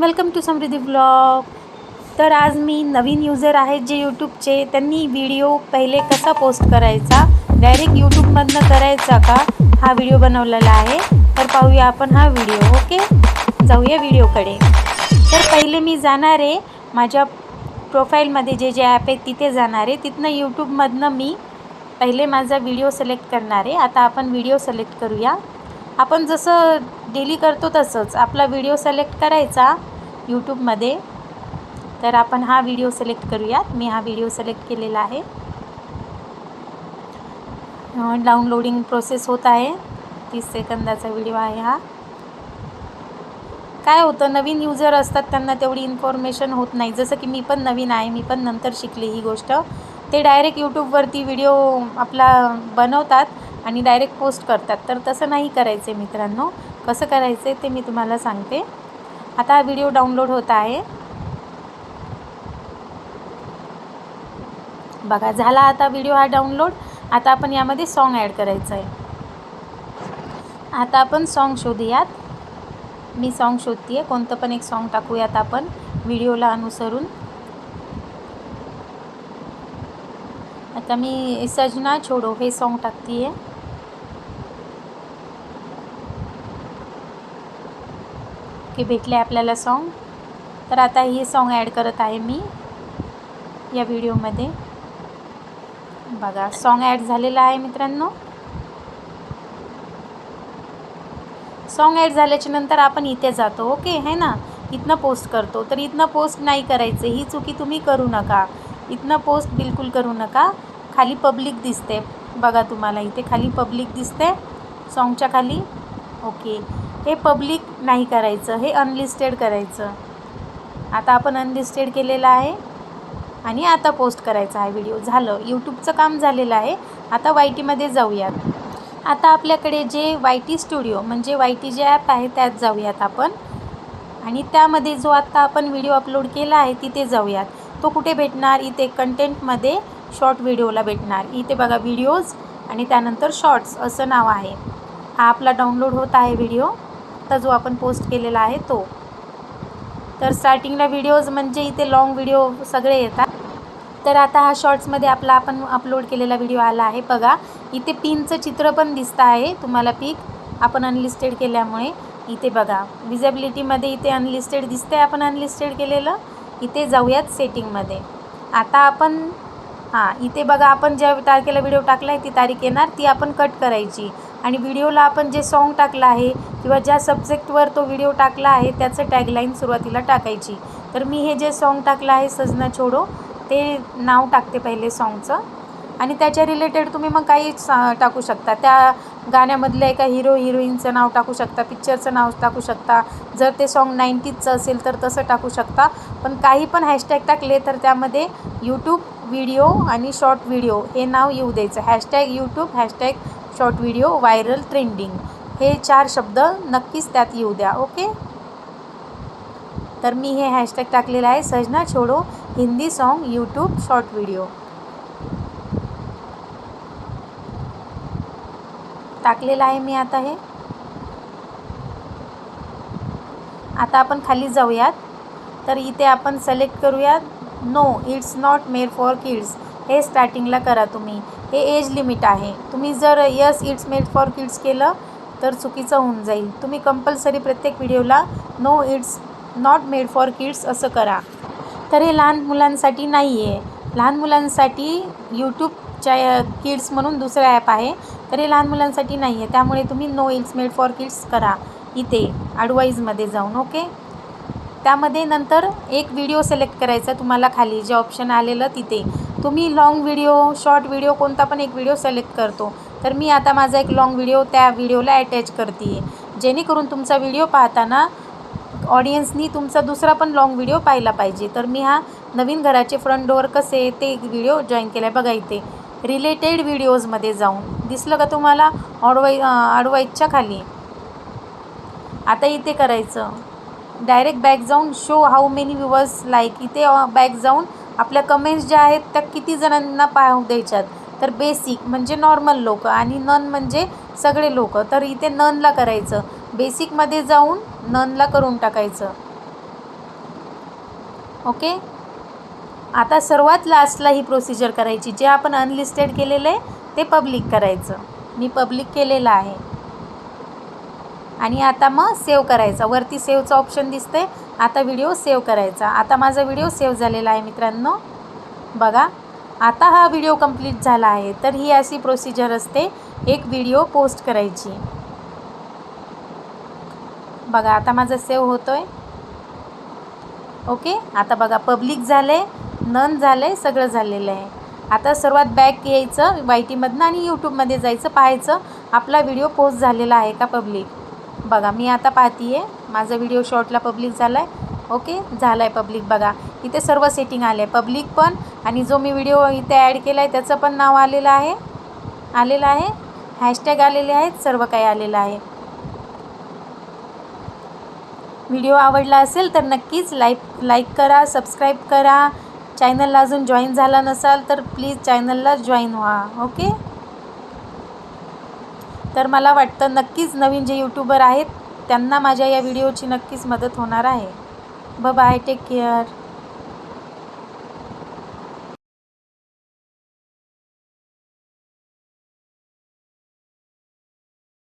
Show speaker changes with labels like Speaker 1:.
Speaker 1: Welcome to Samruddhi blog. तर आज मी नवीन user आहेत जे यूट्यूबचे त्यांनी व्हिडिओ पहिले कसा पोस्ट करायचा? डायरेक्ट यूट्यूबमधनं करायचा का? हा व्हिडिओ बनवलेला आहे. तर पाहूया आपण हा व्हिडिओ ओके जाऊया व्हिडिओकडे तर पहिले मी जाणार आहे माझ्या प्रोफाईलमध्ये जे जे ॲप आहे तिथे जाणार आहे. तिथनं यूट्यूबमधनं मी पहिले माझा व्हिडिओ सिलेक्ट करणार आहे. आता आपण व्हिडिओ सिलेक्ट करूया. आपण जसं डेली करतो तसंच. आपला व्हिडिओ सिलेक्ट करायचा यूट्यूबमध्ये तर आपण हा व्हिडिओ सिलेक्ट करूयात. मी हा व्हिडिओ सिलेक्ट केलेला आहे. डाउनलोडिंग प्रोसेस होत आहे. तीस सेकंदाचा व्हिडिओ आहे हा. काय होतं नवीन युजर असतात त्यांना तेवढी इन्फॉर्मेशन होत नाही. जसं की मी पण नवीन आहे मी पण नंतर शिकले ही गोष्ट. ते डायरेक्ट यूट्यूबवरती व्हिडिओ आपला बनवतात आणि डायरेक्ट पोस्ट करतात. तर तसं नाही करायचं मित्रांनो. कसं करायचं आहे ते मी तुम्हाला सांगते. आता हा व्हिडिओ डाउनलोड होत आहे. बघा झाला आता व्हिडिओ हा डाउनलोड आता आपण यामध्ये सॉन्ग ॲड करायचं आहे आता आपण सॉन्ग शोधूयात. मी सॉन्ग शोधते आहे कोणतं पण एक सॉन्ग टाकूयात आपण व्हिडिओला अनुसरून. आता मी सजना छोडो हे सॉन्ग टाकते आहे की भेटले आपल्याला सॉन्ग तर आता हे सॉन्ग ॲड करत आहे मी या व्हिडिओमध्ये बघा सॉन्ग ॲड झालेलं आहे मित्रांनो. सॉन्ग ॲड झाल्याच्यानंतर आपण इथे जातो ओके है ना? इथनं पोस्ट करतो. तर इथनं पोस्ट नाही करायचं. ही चुकी तुम्ही करू नका. इथनं पोस्ट बिलकुल करू नका. खाली पब्लिक दिसते. बघा तुम्हाला इथे खाली पब्लिक दिसते. सॉन्गच्या खाली. ओके हे पब्लिक नाही करायचं हे अनलिस्टेड करायचं. आता आपण अनलिस्टेड केलेलं आहे आणि आता पोस्ट करायचा आहे व्हिडिओ झालं. यूट्यूबचं काम झालेलं आहे. आता वाय टीमध्ये जाऊयात. आता आपल्याकडे जे वाय टी स्टुडिओ म्हणजे वाय टी जे ॲप आहे त्यात जाऊयात आपण. आणि त्यामध्ये जो आत्ता आपण व्हिडिओ अपलोड केला आहे तिथे जाऊयात. तो कुठे भेटणार? इथे कंटेंटमध्ये शॉर्ट व्हिडिओला भेटणार. इथे बघा व्हिडिओज आणि त्यानंतर शॉर्ट्स असं नाव आहे. हा आपला डाउनलोड होत आहे व्हिडिओ आता जो आपण पोस्ट केलेला आहे तो. तर स्टार्टिंगला व्हिडिओज म्हणजे इथे लाँग व्हिडिओ सगळे येतात. तर आता हा शॉर्ट्समध्ये आपला आपण अपलोड केलेला व्हिडिओ आला आहे. बघा इथे पिनचं चित्र पण दिसतं आहे तुम्हाला पिक आपण अनलिस्टेड केल्यामुळे. इथे बघा विजेबिलिटीमध्ये इथे अनलिस्टेड दिसतं आहे आपण अनलिस्टेड केलेलं. इथे जाऊयात सेटिंगमध्ये आता आपण हां इथे बघा आपण ज्या तारखेला व्हिडिओ टाकला आहे ती तारीख येणार ती आपण कट करायची. आणि व्हिडिओला आपण जे सॉन्ग टाकलं आहे किंवा ज्या सब्जेक्टवर तो व्हिडिओ टाकला आहे त्याचं टॅगलाईन सुरुवातीला टाकायची. तर मी हे जे सॉन्ग टाकलं आहे सजना छोडो ते नाव टाकते पहिले सॉन्गचं आणि त्याच्या रिलेटेड तुम्ही मग काही सा टाकू शकता. त्या गाण्यामधलं एका हिरो हिरोईनचं नाव टाकू शकता पिक्चरचं नाव टाकू शकता. जर ते सॉन्ग नाईन्टीजचं असेल तर तसं टाकू शकता. पण काही पण हॅशटॅग टाकले तर त्यामध्ये यूट्यूब व्हिडिओ आणि शॉर्ट व्हिडिओ हे नाव येऊ द्यायचं. Hashtag YouTube hashtag short video viral trending हे चार शब्द नक्कीच त्यात येऊ द्या ओके? तर मी हे हॅशटॅग टाकलेलं आहे सजना छोडो Hindi song YouTube short video टाकलेलं आहे मी आता हे. आता आपण खाली जाऊयात. तर इथे आपण सिलेक्ट करूयात no it's not made for kids हे स्टार्टिंगला करा तुम्ही. हे एज लिमिट आहे. तुम्ही जर yes it's made for kids केलं तर चुकीचं होऊन जाईल. तुम्ही कंपल्सरी प्रत्येक व्हिडिओला no it's not made for kids असं करा. तर हे लहान मुलांसाठी नाही आहे लहान मुलांसाठी यूट्यूबच्या किड्स म्हणून दुसरं ॲप आहे. तर हे लहान मुलांसाठी नाही आहे त्यामुळे तुम्ही no it's made for kids करा. इथे ॲडवाईजमध्ये जाऊन ओके त्यामध्ये नंतर एक व्हिडिओ सिलेक्ट करायचा तुम्हाला खाली. जे ऑप्शन आलेलं तिथे. तुम्ही लाँग व्हिडिओ शॉर्ट व्हिडिओ कोणता पण एक व्हिडिओ सिलेक्ट करतो. तर मी आता माझा एक लाँग व्हिडिओ त्या व्हिडिओला अटॅच करते आहे जेणेकरून तुमचा व्हिडिओ पाहताना ऑडियन्सनी तुमचा दुसरा पण लाँग व्हिडिओ पाहिला पाहिजे. तर मी हा नवीन घराचे फ्रंट डोअर कसे ते व्हिडिओ जॉईन केला आहे बघा इथे. रिलेटेड व्हिडिओजमध्ये जाऊन. दिसलं का तुम्हाला? ऑडवाई आडवाईजच्या खाली आता इथे करायचं. डायरेक्ट बॅक जाऊन show how many viewers like इथे बॅक जाऊन आपल्या कमेंट्स ज्या आहेत त्या किती जणांना पाहू द्यायच्यात? तर बेसिक म्हणजे नॉर्मल लोक आणि नन म्हणजे सगळे लोक. तर इथे ननला करायचं. बेसिकमध्ये जाऊन ननला करून टाकायचं. ओके आता सर्वात लास्टला ही प्रोसिजर करायची. जे आपण अनलिस्टेड केलेलं आहे ते पब्लिक करायचं. मी पब्लिक केलेलं आहे. आणि आता मग सेव्ह करायचा. वरती सेव्हचं ऑप्शन दिसते आता व्हिडिओ सेव्ह करायचा. आता माझा व्हिडिओ सेव्ह झालेला आहे मित्रांनो. बघा. आता हा व्हिडिओ कंप्लीट झाला आहे. तर ही अशी प्रोसिजर असते. एक व्हिडिओ पोस्ट करायची. बघा आता माझा सेव्ह होतो आहे ओके? आता बघा पब्लिक झालं आहे नन झालं आहे सगळं झालेलं आहे. आता सर्वात बॅक यायचं वायटीमधनं आणि यूट्यूबमध्ये जायचं पाहायचं. आपला व्हिडिओ पोस्ट झालेला आहे का पब्लिक बघा मी आता पाहते आहे माझा व्हिडिओ शॉर्टला पब्लिक झाला आहे ओके झाला आहे पब्लिक बघा. इथे सर्व सेटिंग आले आहे. पब्लिक पण आणि जो मी व्हिडिओ इथे ॲड केला आहे त्याचं पण नाव आलेलं आहे. आलेलं आहे. हॅशटॅग आलेले आहेत. सर्व काही आलेलं आहे. व्हिडिओ आवडला असेल तर नक्कीच लाईक लाईक करा सबस्क्राईब करा. चॅनलला अजून जॉईन झाला नसाल तर प्लीज चॅनलला जॉईन व्हा. ओके तर मला वाटतं नक्कीच नवीन जे यूट्यूबर आहेत त्यांना माझ्या या व्हिडिओची नक्कीच मदत होणार आहे. ब बाय टेक केअर